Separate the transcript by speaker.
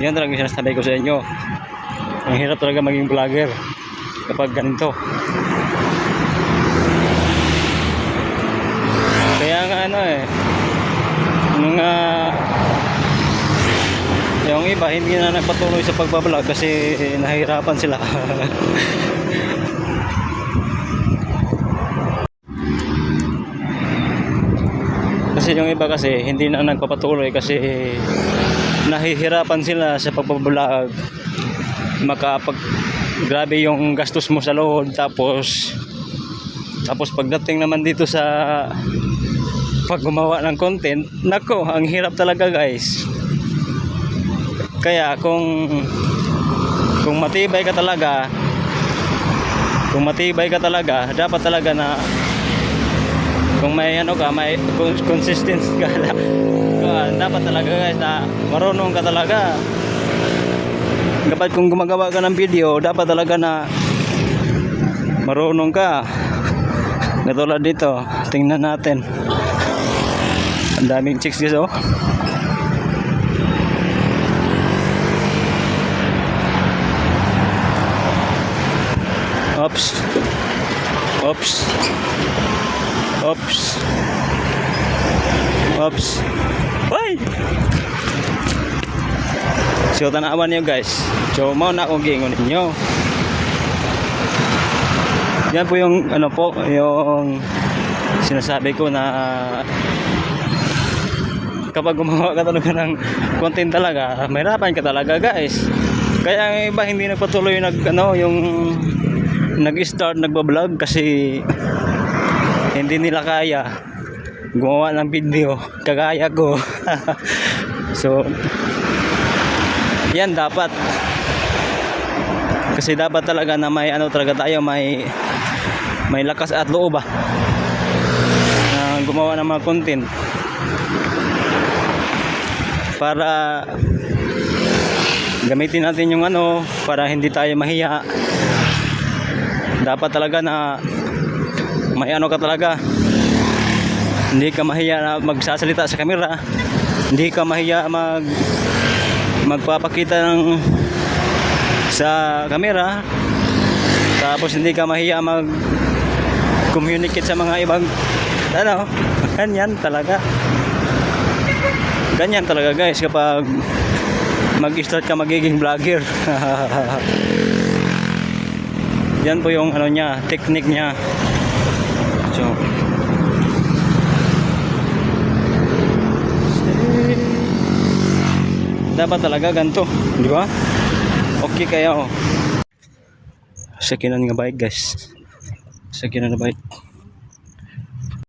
Speaker 1: Yan talaga yung sinasabi ko sa inyo. Ang hirap talaga maging vlogger kapag ganito. Kaya nga ano eh, nung ah, yung iba hindi na nagpatuloy sa pagbablog kasi nahihirapan sila. kasi yung iba kasi hindi na nagpapatuloy kasi nahihirapan sila sa pagbablog. Makapag grabe yung gastos mo sa load tapos tapos pagdating naman dito sa pag gumawa ng content nako ang hirap talaga guys. Kaya kung kung matibay ka talaga kung matibay ka talaga dapat talaga na kung may ano ka may cons- consistent ka, dapat talaga guys na marunong ka talaga kapag kung gumagawa ka ng video dapat talaga na marunong ka katulad dito tingnan natin ang daming chicks guys oh Oops. Oops. Oops. Oops. Hoy! So, tanawan niyo guys. So, mau na akong gingon ninyo. Yan po yung ano po, yung sinasabi ko na kapag gumawa ka talaga ng content talaga, mahirapan ka talaga guys. Kaya ang iba hindi nagpatuloy nag ano yung nag-start nagba-vlog kasi hindi nila kaya gumawa ng video. Kagaya ko. so yan dapat. Kasi dapat talaga na may ano talaga tayo may may lakas at loob ba na gumawa ng mga content. Para gamitin natin yung ano para hindi tayo mahiya. Dapat talaga na may ano ka talaga hindi ka mahiya na magsasalita sa camera. Hindi ka mahiya mag magpapakita ng sa camera. Tapos hindi ka mahiya mag communicate sa mga ibang ano ganyan talaga. Ganyan talaga guys kapag mag-start ka magiging vlogger. Yan po yung ano niya technique niya. So dapat talaga ganito. Di ba? Okay kaya oh. Sakinan nga bike guys. Sakinan na bike